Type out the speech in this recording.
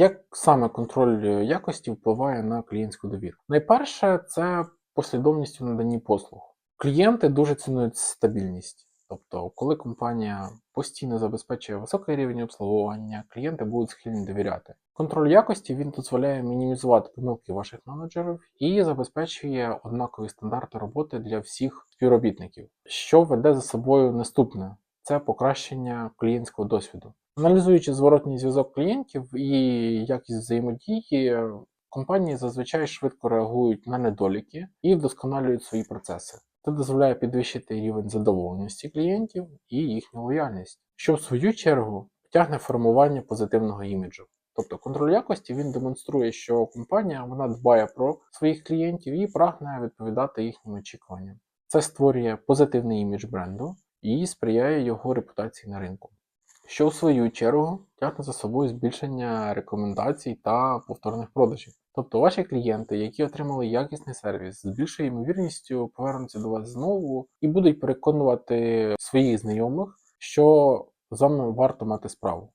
Як саме контроль якості впливає на клієнтську довіру? Найперше, це послідовність у наданні послуг. Клієнти дуже цінують стабільність. Тобто, коли компанія постійно забезпечує високий рівень обслуговування, клієнти будуть схильні довіряти. Контроль якості він дозволяє мінімізувати помилки ваших менеджерів і забезпечує однакові стандарти роботи для всіх співробітників, що веде за собою наступне це покращення клієнтського досвіду. Аналізуючи зворотній зв'язок клієнтів і якість взаємодії, компанії зазвичай швидко реагують на недоліки і вдосконалюють свої процеси. Це дозволяє підвищити рівень задоволеності клієнтів і їхню лояльність, що в свою чергу тягне формування позитивного іміджу. Тобто контроль якості він демонструє, що компанія вона дбає про своїх клієнтів і прагне відповідати їхнім очікуванням. Це створює позитивний імідж бренду і сприяє його репутації на ринку, що в свою чергу тягне за собою збільшення рекомендацій та повторних продажів. Тобто ваші клієнти, які отримали якісний сервіс, з більшою ймовірністю повернуться до вас знову і будуть переконувати своїх знайомих, що з вами варто мати справу.